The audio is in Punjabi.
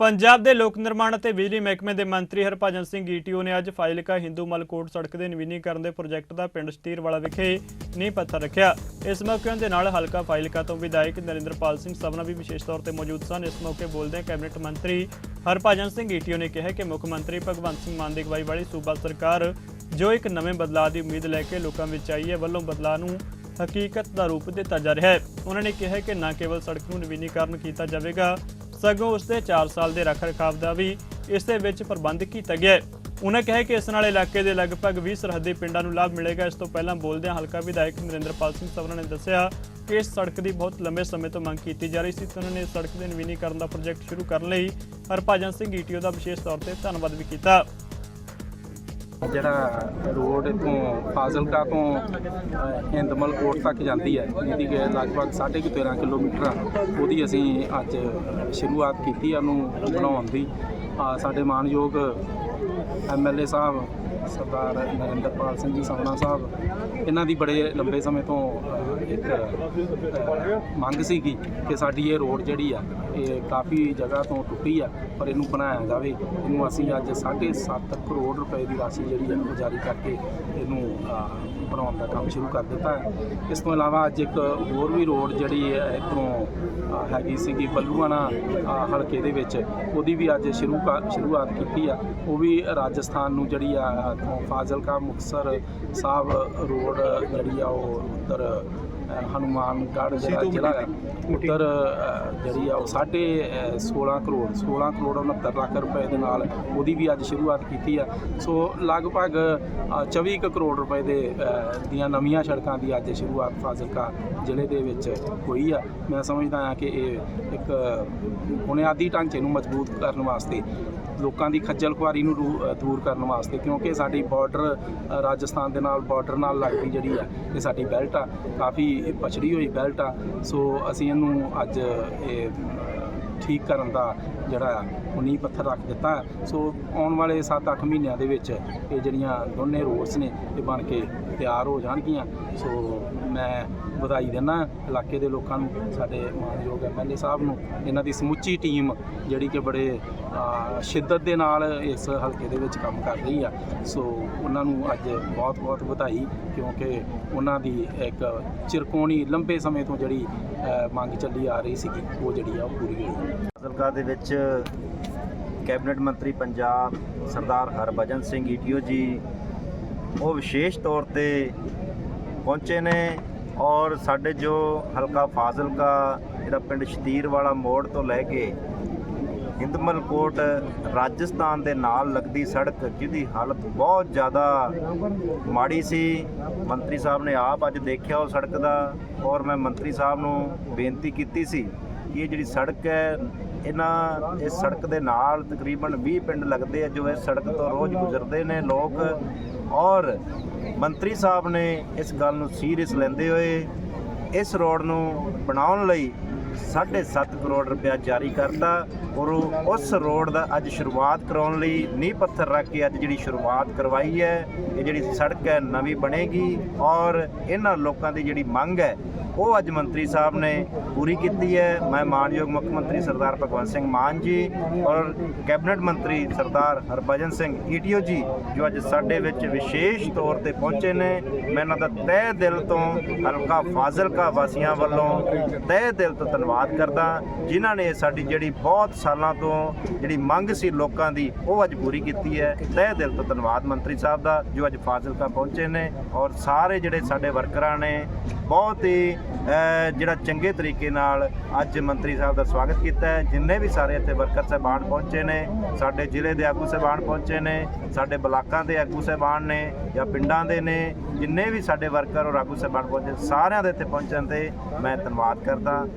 ਪੰਜਾਬ ਦੇ ਲੋਕ ਨਿਰਮਾਣ ਅਤੇ ਬਿਜਲੀ ਮਹਿਕਮੇ ਦੇ ਮੰਤਰੀ ਹਰਭਜਨ ਸਿੰਘ ਈਟੀਓ ਨੇ ਅੱਜ ਫਾਜ਼ਿਲਕਾ ਹਿੰਦੂ ਮਲਕੋਟ ਸੜਕ ਦੇ ਨਵੀਨੀਕਰਨ ਦੇ ਪ੍ਰੋਜੈਕਟ ਦਾ ਪਿੰਡ ਸਤੀਰਵਾਲਾ ਵਿਖੇ ਨੀਂਹ ਪੱਥਰ ਰੱਖਿਆ। ਇਸ ਮੌਕੇ ਦੇ ਨਾਲ ਹਲਕਾ ਫਾਜ਼ਿਲਕਾ ਤੋਂ ਵਿਧਾਇਕ ਨਰਿੰਦਰਪਾਲ ਸਿੰਘ ਸਭਨਾ ਵੀ ਵਿਸ਼ੇਸ਼ ਤੌਰ ਤੇ ਮੌਜੂਦ ਸਨ। ਇਸ ਮੌਕੇ ਬੋਲਦਿਆਂ ਕੈਬਨਿਟ ਮੰਤਰੀ ਹਰਭਜਨ ਸਿੰਘ ਈਟੀਓ ਨੇ ਕਿਹਾ ਕਿ ਮੁੱਖ ਮੰਤਰੀ ਭਗਵੰਤ ਸਿੰਘ ਮਾਨ ਦੀ ਅਗਵਾਈ ਵਾਲੀ ਸੂਬਾ ਸਰਕਾਰ ਜੋ ਇੱਕ ਨਵੇਂ ਬਦਲਾਅ ਦੀ ਉਮੀਦ ਲੈ ਕੇ ਲੋਕਾਂ ਵਿੱਚ ਆਈ ਹੈ, ਵੱਲੋਂ ਬਦਲਾਅ ਨੂੰ ਹਕੀਕਤ ਦਾ ਰੂਪ ਦਿੱਤਾ ਜਾ ਰਿਹਾ ਹੈ। ਉਹਨਾਂ ਨੇ ਕਿਹਾ ਕਿ ਨਾ ਕੇਵਲ ਸੜਕ ਨੂੰ ਨਵੀਨੀਕਰਨ ਕੀਤਾ ਜਾਵੇਗਾ ਸਗੋਂ ਉਸ ਦੇ 4 ਸਾਲ ਦੇ ਰੱਖ ਰਖਾਵ ਦਾ ਵੀ ਇਸ ਦੇ ਵਿੱਚ ਪ੍ਰਬੰਧ ਕੀਤਾ ਗਿਆ ਹੈ। ਉਹਨਾਂ ਕਿਹਾ ਕਿ ਇਸ ਨਾਲ ਇਲਾਕੇ ਦੇ ਲਗਭਗ 20 ਸਰਹੱਦੀ ਪਿੰਡਾਂ ਨੂੰ ਲਾਭ ਮਿਲੇਗਾ। ਇਸ ਤੋਂ ਪਹਿਲਾਂ ਬੋਲਦਿਆਂ ਹਲਕਾ ਵਿਧਾਇਕ ਨਰਿੰਦਰਪਾਲ ਸਿੰਘ ਸਵਰਨ ਨੇ ਦੱਸਿਆ ਕਿ ਇਸ ਸੜਕ ਦੀ ਬਹੁਤ ਲੰਬੇ ਸਮੇਂ ਤੋਂ ਮੰਗ ਕੀਤੀ ਜਾ ਰਹੀ ਸੀ ਤੇ ਉਹਨਾਂ ਨੇ ਇਸ ਸੜਕ ਦੇ ਨਵੀਨੀਕਰਨ ਦਾ ਪ੍ਰੋਜੈਕਟ ਸ਼ੁਰੂ ਕਰਨ ਲਈ ਹਰਭਜਨ ਸਿੰਘ ਈਟੀਓ ਦਾ ਵਿਸ਼ੇਸ਼ ਤੌਰ ਤੇ ਧੰਨਵਾਦ ਵੀ ਕੀਤਾ। ਜਿਹੜਾ ਰੋਡ ਇੱਥੋਂ ਫਾਜ਼ਿਲਕਾ ਤੋਂ ਅ, ਹਿੰਦਮਲ ਕੋਟ ਤੱਕ ਜਾਂਦੀ ਹੈ। ਇਹਦੀ ਕਿ ਲਗਭਗ 13.5 ਕਿਲੋਮੀਟਰ ਆ। ਉਹਦੀ ਅਸੀਂ ਅੱਜ ਸ਼ੁਰੂਆਤ ਕੀਤੀ ਆ ਉਹਨੂੰ ਬਣਾਉਣ ਦੀ। ਆ ਸਾਡੇ ਮਾਨਯੋਗ ਐਮਐਲਏ ਸਾਹਿਬ, ਸਰਦਾਰ ਨਰਿੰਦਰਪਾਲ ਸਿੰਘ ਜੀ ਸਾਹਮਣਾ ਸਾਹਿਬ, ਇਹਨਾਂ ਦੀ ਬੜੇ ਲੰਬੇ ਸਮੇਂ ਤੋਂ ਇੱਕ ਮੰਗ ਸੀਗੀ ਕਿ ਸਾਡੀ ਇਹ ਰੋਡ ਜਿਹੜੀ ਆ, ਇਹ ਕਾਫੀ ਜਗ੍ਹਾ ਤੋਂ ਟੁੱਟੀ ਆ, ਪਰ ਇਹਨੂੰ ਬਣਾਇਆ ਜਾਵੇ। ਇਹਨੂੰ ਅਸੀਂ ਅੱਜ 7.5 ਕਰੋੜ ਰੁਪਏ ਦੀ ਰਾਸ਼ੀ ਜਿਹੜੀ ਹੈ ਉਹ ਜਾਰੀ ਕਰਕੇ ਇਹਨੂੰ ਬਣਾਉਣ ਦਾ ਕੰਮ ਸ਼ੁਰੂ ਕਰ ਦਿੱਤਾ ਹੈ। ਇਸ ਤੋਂ ਇਲਾਵਾ ਅੱਜ ਇੱਕ ਹੋਰ ਵੀ ਰੋਡ ਜਿਹੜੀ ਹੈ ਇੱਥੋਂ ਹੈਗੀ ਸੀਗੀ ਬੱਲੂਆਣਾ ਹਲਕੇ ਦੇ ਵਿੱਚ, ਉਹਦੀ ਵੀ ਅੱਜ ਸ਼ੁਰੂ ਸ਼ੁਰੂਆਤ ਕੀਤੀ ਆ। ਉਹ ਵੀ ਰਾਜਸਥਾਨ ਨੂੰ ਜਿਹੜੀ ਆ ਇੱਥੋਂ ਫਾਜ਼ਿਲਕਾ ਮੁਕਤਸਰ ਸਾਹਿਬ ਰੋਡ ਜਿਹੜੀ ਆ, ਉਹ ਉੱਧਰ ਹਨੂਮਾਨਗੜ੍ਹ ਜਿਹੜਾ ਜ਼ਿਲ੍ਹਾ ਹੈ ਉੱਧਰ ਅ, ਜਿਹੜੀ ਆ ਸਾਢੇ ਅ, 16 ਕਰੋੜ 16 ਕਰੋੜ 69 ਲੱਖ ਰੁਪਏ ਦੇ ਨਾਲ ਉਹਦੀ ਵੀ ਅੱਜ ਸ਼ੁਰੂਆਤ ਕੀਤੀ ਆ। ਸੋ ਲਗਭਗ ਅ, 24 ਕੁ ਕਰੋੜ ਰੁਪਏ ਦੇ ਦੀਆਂ ਨਵੀਆਂ ਸੜਕਾਂ ਦੀ ਅੱਜ ਸ਼ੁਰੂਆਤ ਫਾਜ਼ਿਲਕਾ ਜ਼ਿਲ੍ਹੇ ਦੇ ਵਿੱਚ ਹੋਈ ਆ। ਮੈਂ ਸਮਝਦਾ ਹਾਂ ਕਿ ਇਹ ਇੱਕ ਬੁਨਿਆਦੀ ਢਾਂਚੇ ਨੂੰ ਮਜ਼ਬੂਤ ਕਰਨ ਵਾਸਤੇ ਲੋਕਾਂ ਦੀ ਖੱਜਲ ਖੁਆਰੀ ਨੂੰ ਰੂ- ਦੂਰ ਕਰਨ ਵਾਸਤੇ, ਕਿਉਂਕਿ ਸਾਡੀ ਬਾਰਡਰ ਰਾਜਸਥਾਨ ਦੇ ਨਾਲ ਬਾਰਡਰ ਨਾਲ ਲੱਗਦੀ ਜਿਹੜੀ ਆ, ਇਹ ਸਾਡੀ ਬੈਲਟ ਆ। ਕਾਫੀ ਪਛੜੀ ਹੋਈ ਬੈਲਟ ਆ। ਸੋ ਅਸੀਂ ਇਹਨੂੰ ਅੱਜ ਇਹ ਠੀਕ ਕਰਨ ਦਾ ਜਿਹੜਾ ਆ ਉਹ ਨੀਂਹ ਪੱਥਰ ਰੱਖ ਦਿੱਤਾ। ਸੋ ਆਉਣ ਵਾਲੇ 7-8 ਮਹੀਨਿਆਂ ਦੇ ਵਿੱਚ ਇਹ ਜਿਹੜੀਆਂ ਦੋਨੇ ਰੋਡਸ ਨੇ, ਇਹ ਬਣ ਕੇ ਤਿਆਰ ਹੋ ਜਾਣਗੀਆਂ। ਸੋ ਮੈਂ ਵਧਾਈ ਦਿੰਦਾ ਇਲਾਕੇ ਦੇ ਲੋਕਾਂ ਨੂੰ, ਸਾਡੇ ਮਾਨਯੋਗ ਐਮਐਲਏ ਸਾਹਿਬ ਨੂੰ, ਇਹਨਾਂ ਦੀ ਸਮੁੱਚੀ ਟੀਮ ਜਿਹੜੀ ਕਿ ਬੜੇ ਸ਼ਿੱਦਤ ਦੇ ਨਾਲ ਇਸ ਹਲਕੇ ਦੇ ਵਿੱਚ ਕੰਮ ਕਰ ਰਹੀ ਆ। ਸੋ ਉਹਨਾਂ ਨੂੰ ਅੱਜ ਬਹੁਤ-ਬਹੁਤ ਵਧਾਈ, ਕਿਉਂਕਿ ਉਹਨਾਂ ਦੀ ਇੱਕ ਚਿਰਕੋਣੀ ਲੰਬੇ ਸਮੇਂ ਤੋਂ ਜਿਹੜੀ ਮੰਗ ਚੱਲੀ ਆ ਰਹੀ ਸੀਗੀ, ਉਹ ਜਿਹੜੀ ਆ ਉਹ ਪੂਰੀ ਹੋਈ। ਫਾਜ਼ਿਲਕਾ ਦੇ ਵਿੱਚ ਕੈਬਨਿਟ ਮੰਤਰੀ ਪੰਜਾਬ ਸਰਦਾਰ ਹਰਭਜਨ ਸਿੰਘ ਈਟੀਓ ਜੀ ਉਹ ਵਿਸ਼ੇਸ਼ ਤੌਰ ਤੇ ਪਹੁੰਚੇ ਨੇ ਔਰ ਸਾਡੇ ਜੋ ਹਲਕਾ ਫਾਜ਼ਿਲਕਾ, ਜਿਹੜਾ ਪਿੰਡ ਸ਼ਤੀਰ ਵਾਲਾ ਮੋੜ ਤੋਂ ਲੈ ਕੇ ਹਿੰਦਮਲ ਕੋਟ ਰਾਜਸਥਾਨ ਦੇ ਨਾਲ ਲੱਗਦੀ ਸੜਕ, ਜਿਹਦੀ ਹਾਲਤ ਬਹੁਤ ਜ਼ਿਆਦਾ ਮਾੜੀ ਸੀ। ਮੰਤਰੀ ਸਾਹਿਬ ਨੇ ਆਪ ਅੱਜ ਦੇਖਿਆ ਉਹ ਸੜਕ ਦਾ ਔਰ ਮੈਂ ਮੰਤਰੀ ਸਾਹਿਬ ਨੂੰ ਬੇਨਤੀ ਕੀਤੀ ਸੀ ਕਿ ਇਹ ਜਿਹੜੀ ਸੜਕ ਹੈ, ਇਹਨਾਂ, ਇਸ ਸੜਕ ਦੇ ਨਾਲ ਤਕਰੀਬਨ 20 ਪਿੰਡ ਲੱਗਦੇ ਆ ਜੋ ਇਸ ਸੜਕ ਤੋਂ ਰੋਜ਼ ਗੁਜ਼ਰਦੇ ਨੇ ਲੋਕ। ਔਰ ਮੰਤਰੀ ਸਾਹਿਬ ਨੇ ਇਸ ਗੱਲ ਨੂੰ ਸੀਰੀਅਸ ਲੈਂਦੇ ਹੋਏ ਇਸ ਰੋਡ ਨੂੰ ਬਣਾਉਣ ਲਈ 7.5 ਕਰੋੜ ਰੁਪਇਆ ਜਾਰੀ ਕਰਤਾ ਔਰ ਉਹ ਉਸ ਰੋਡ ਦਾ ਅੱਜ ਸ਼ੁਰੂਆਤ ਕਰਾਉਣ ਲਈ ਨੀਂਹ ਪੱਥਰ ਰੱਖ ਕੇ ਅੱਜ ਜਿਹੜੀ ਸ਼ੁਰੂਆਤ ਕਰਵਾਈ ਹੈ, ਇਹ ਜਿਹੜੀ ਸੜਕ ਹੈ ਨਵੀਂ ਬਣੇਗੀ ਔਰ ਇਹਨਾਂ ਲੋਕਾਂ ਦੀ ਜਿਹੜੀ ਮੰਗ ਹੈ, ਉਹ ਅੱਜ ਮੰਤਰੀ ਸਾਹਿਬ ਨੇ ਪੂਰੀ ਕੀਤੀ ਹੈ। ਮੈਂ ਮਾਨਯੋਗ ਮੁੱਖ ਮੰਤਰੀ ਸਰਦਾਰ ਭਗਵੰਤ ਸਿੰਘ ਮਾਨ ਜੀ ਔਰ ਕੈਬਨਿਟ ਮੰਤਰੀ ਸਰਦਾਰ ਹਰਭਜਨ ਸਿੰਘ ਈਟੀਓ ਜੀ, ਜੋ ਅੱਜ ਸਾਡੇ ਵਿੱਚ ਵਿਸ਼ੇਸ਼ ਤੌਰ ਤੇ ਪਹੁੰਚੇ ਨੇ। ਮੈਂ ਇਹਨਾਂ ਦਾ ਤਹਿ ਦਿਲ ਤੋਂ ਹਲਕਾ ਫਾਜ਼ਿਲਕਾ ਵਾਸੀਆਂ ਵੱਲੋਂ ਤਹਿ ਦਿਲ ਤੋਂ ਧੰਨਵਾਦ ਕਰਦਾ ਜਿਨ੍ਹਾਂ ਨੇ ਸਾਡੀ ਜਿਹੜੀ ਬਹੁਤ ਸਾਲਾਂ ਤੋਂ ਜਿਹੜੀ ਮੰਗ ਸੀ ਲੋਕਾਂ ਦੀ, ਉਹ ਅੱਜ ਪੂਰੀ ਕੀਤੀ ਹੈ। ਤਹਿ ਦਿਲ ਤੋਂ ਧੰਨਵਾਦ ਮੰਤਰੀ ਸਾਹਿਬ ਦਾ, ਜੋ ਅੱਜ ਫਾਜ਼ਿਲਕਾ ਪਹੁੰਚੇ ਨੇ ਔਰ ਸਾਰੇ ਜਿਹੜੇ ਸਾਡੇ ਵਰਕਰਾਂ ਨੇ ਬਹੁਤ ਹੀ ਜਿਹੜਾ ਚੰਗੇ ਤਰੀਕੇ ਨਾਲ ਅੱਜ ਮੰਤਰੀ ਸਾਹਿਬ ਦਾ ਸਵਾਗਤ ਕੀਤਾ ਹੈ। ਜਿੰਨੇ ਵੀ ਸਾਰੇ ਇੱਥੇ ਵਰਕਰ ਸਾਹਿਬਾਨ ਪਹੁੰਚੇ ਨੇ, ਸਾਡੇ ਜ਼ਿਲ੍ਹੇ ਦੇ ਆਗੂ ਸਾਹਿਬਾਨ ਪਹੁੰਚੇ ਨੇ, ਸਾਡੇ ਬਲਾਕਾਂ ਦੇ ਆਗੂ ਸਾਹਿਬਾਨ ਨੇ ਜਾਂ ਪਿੰਡਾਂ ਦੇ ਨੇ, ਜਿੰਨੇ ਵੀ ਸਾਡੇ ਵਰਕਰ ਔਰ ਆਗੂ ਸਾਹਿਬਾਨ ਪਹੁੰਚੇ, ਸਾਰਿਆਂ ਦੇ ਇੱਥੇ ਪਹੁੰਚਣ ਤੇ ਮੈਂ ਧੰਨਵਾਦ ਕਰਦਾ।